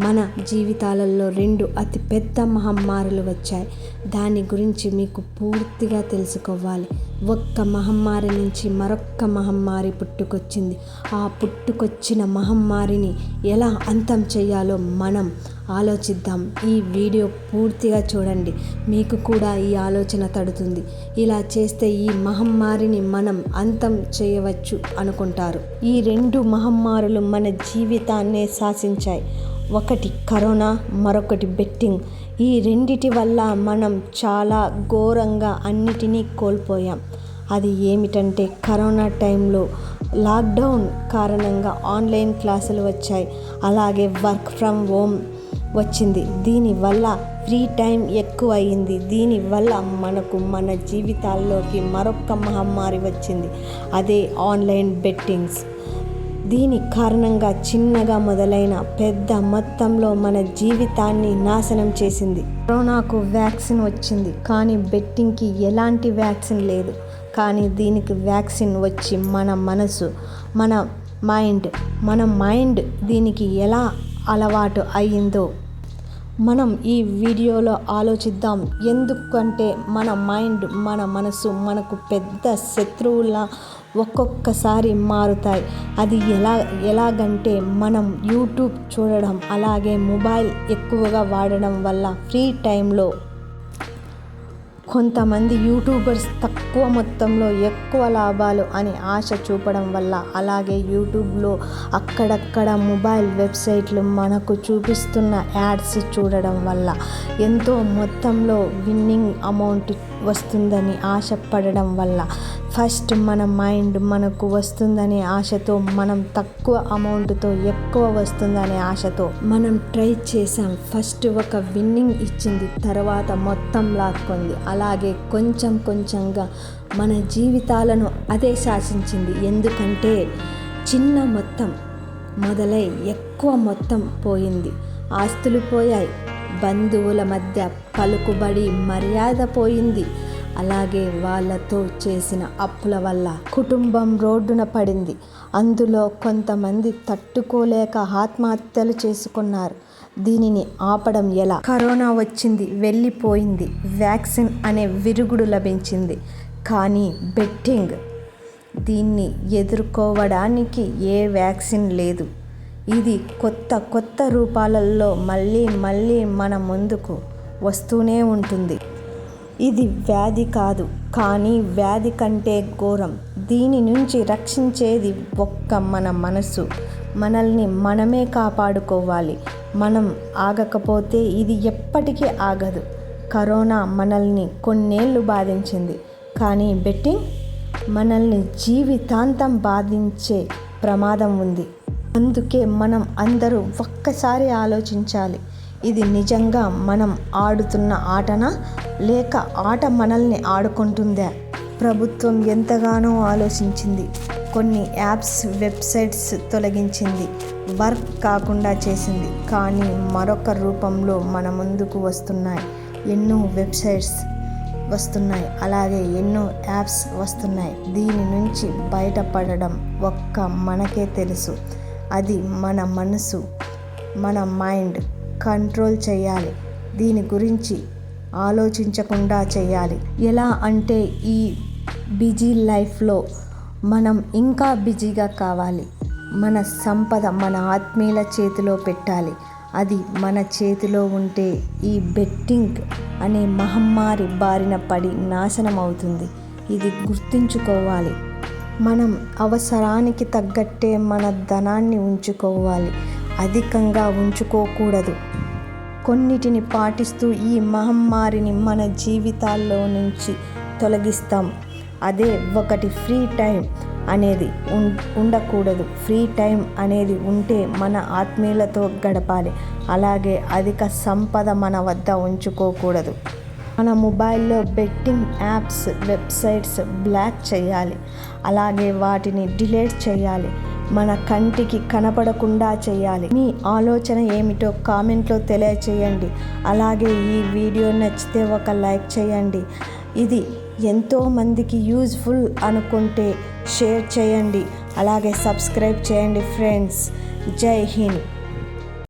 మన జీవితాలలో రెండు అతిపెద్ద మహమ్మారులు వచ్చాయి. దాని గురించి మీకు పూర్తిగా తెలుసుకోవాలి. ఒక్క మహమ్మారి నుంచి మరొక్క మహమ్మారి పుట్టుకొచ్చింది. ఆ పుట్టుకొచ్చిన మహమ్మారిని ఎలా అంతం చేయాలో మనం ఆలోచిద్దాం. ఈ వీడియో పూర్తిగా చూడండి. మీకు కూడా ఈ ఆలోచన తడుతుంది. ఇలా చేస్తే ఈ మహమ్మారిని మనం అంతం చేయవచ్చు అనుకుంటారు. ఈ రెండు మహమ్మారులు మన జీవితాన్నే శాసించాయి. ఒకటి కరోనా మరొకటి బెట్టింగ్. ఈ రెండిటి వల్ల మనం చాలా ఘోరంగా అన్నిటినీ కోల్పోయాం. అది ఏమిటంటే కరోనా టైంలో లాక్డౌన్ కారణంగా ఆన్లైన్ క్లాసులు వచ్చాయి. అలాగే వర్క్ ఫ్రమ్ హోమ్ వచ్చింది. దీనివల్ల ఫ్రీ టైం ఎక్కువ అయింది దీనివల్ల మనకు మన జీవితాల్లోకి మరొక మహమ్మారి వచ్చింది. అదే ఆన్లైన్ బెట్టింగ్స్. దీని కారణంగా చిన్నగా మొదలైన పెద్ద మొత్తంలో మన జీవితాన్ని నాశనం చేసింది. కరోనాకు వ్యాక్సిన్ వచ్చింది కానీ బెట్టింగ్కి ఎలాంటి వ్యాక్సిన్ లేదు. కానీ దీనికి వ్యాక్సిన్ వచ్చి మన మనసు మన మైండ్ మన మైండ్ దీనికి ఎలా అలవాటు అయ్యిందో మనం ఈ వీడియోలో ఆలోచిద్దాం. ఎందుకంటే మన మైండ్ మన మనసు మనకు పెద్ద శత్రువులా ఒక్కొక్కసారి మారుతాయి. అది ఎలా ఎలాగంటే మనం యూట్యూబ్ చూడడం అలాగే మొబైల్ ఎక్కువగా వాడడం వల్ల ఫ్రీ టైంలో కొంతమంది యూట్యూబర్స్ తక్కువ మొత్తంలో ఎక్కువ లాభాలు అని ఆశ చూపడం వల్ల అలాగే యూట్యూబ్లో అక్కడక్కడ మొబైల్ వెబ్సైట్లు మనకు చూపిస్తున్న యాడ్స్ చూడడం వల్ల ఎంతో మొత్తంలో విన్నింగ్ అమౌంట్ వస్తుందని ఆశపడడం వల్ల ఫస్ట్ మన మైండ్ మనకు వస్తుందనే ఆశతో మనం తక్కువ అమౌంట్తో ఎక్కువ వస్తుందనే ఆశతో మనం ట్రై చేసాం ఫస్ట్ ఒక విన్నింగ్ ఇచ్చింది తర్వాత మొత్తం లాక్కుంది. అలాగే కొంచెం కొంచెంగా మన జీవితాలను అదే శాసించింది. ఎందుకంటే చిన్న మొత్తం మొదలై ఎక్కువ మొత్తం పోయింది. ఆస్తులు పోయాయి బంధువుల మధ్య పలుకుబడి మర్యాద పోయింది. అలాగే వాళ్ళతో చేసిన అప్పుల వల్ల కుటుంబం రోడ్డున పడింది. అందులో కొంతమంది తట్టుకోలేక ఆత్మహత్యలు చేసుకున్నారు. దీనిని ఆపడం ఎలా? కరోనా వచ్చింది వెళ్ళిపోయింది. వ్యాక్సిన్ అనే విరుగుడు లభించింది. కానీ బెట్టింగ్ దీన్ని ఎదుర్కోవడానికి ఏ వ్యాక్సిన్ లేదు. ఇది కొత్త కొత్త రూపాలలో మళ్ళీ మళ్ళీ మన ముందుకు వస్తూనే ఉంటుంది. ఇది వ్యాధి కాదు కానీ వ్యాధి కంటే ఘోరం. దీని నుంచి రక్షించేది ఒక్క మన మనసు. మనల్ని మనమే కాపాడుకోవాలి. మనం ఆగకపోతే ఇది ఎప్పటికీ ఆగదు. కరోనా మనల్ని కొన్నేళ్ళు బాధించింది. కానీ బెట్టింగ్? మనల్ని జీవితాంతం బాధించే ప్రమాదం ఉంది. అందుకే మనం అందరూ ఒక్కసారి ఆలోచించాలి. ఇది నిజంగా మనం ఆడుతున్న ఆటనా? లేక ఆట మనల్ని ఆడుకుంటుందా? ప్రభుత్వం ఎంతగానో ఆలోచించింది. కొన్ని యాప్స్ వెబ్సైట్స్ తొలగించింది. వర్క్ కాకుండా చేసింది. కానీ మరొక రూపంలో మన ముందుకు వస్తున్నాయి. ఎన్నో వెబ్సైట్స్ వస్తున్నాయి. అలాగే ఎన్నో యాప్స్ వస్తున్నాయి. దీని నుంచి బయటపడడం ఒక్క మనకే తెలుసు. అది మన మనసు మన మైండ్ కంట్రోల్ చేయాలి. దీని గురించి ఆలోచించకుండా చేయాలి. ఎలా అంటే ఈ బిజీ లైఫ్లో మనం ఇంకా బిజీగా కావాలి. మన సంపద మన ఆత్మీయుల చేతిలో పెట్టాలి. అది మన చేతిలో ఉంటే ఈ బెట్టింగ్ అనే మహమ్మారి బారిన పడి నాశనం అవుతుంది ఇది గుర్తుంచుకోవాలి. మనం అవసరానికి తగ్గట్టే మన ధనాన్ని ఉంచుకోవాలి. అధికంగా ఉంచుకోకూడదు. కొన్నిటిని పాటిస్తూ ఈ మహమ్మారిని మన జీవితాల్లో నుంచి తొలగిస్తాం. అదే ఒకటి ఫ్రీ టైం అనేది ఉండకూడదు. ఫ్రీ టైం అనేది ఉంటే మన ఆత్మీయులతో గడపాలి. అలాగే అధిక సంపద మన వద్ద ఉంచుకోకూడదు. మన మొబైల్లో బెట్టింగ్ యాప్స్ వెబ్సైట్స్ బ్లాక్ చేయాలి. అలాగే వాటిని డిలీట్ చేయాలి. మన కంటికి కనపడకుండా చేయాలి. మీ ఆలోచన ఏమిటో కామెంట్లో తెలియచేయండి. అలాగే ఈ వీడియో నచ్చితే ఒక లైక్ చేయండి. ఇది ఎంతోమందికి యూజ్ఫుల్ అనుకుంటే షేర్ చేయండి. అలాగే సబ్స్క్రైబ్ చేయండి ఫ్రెండ్స్. జై హింద్.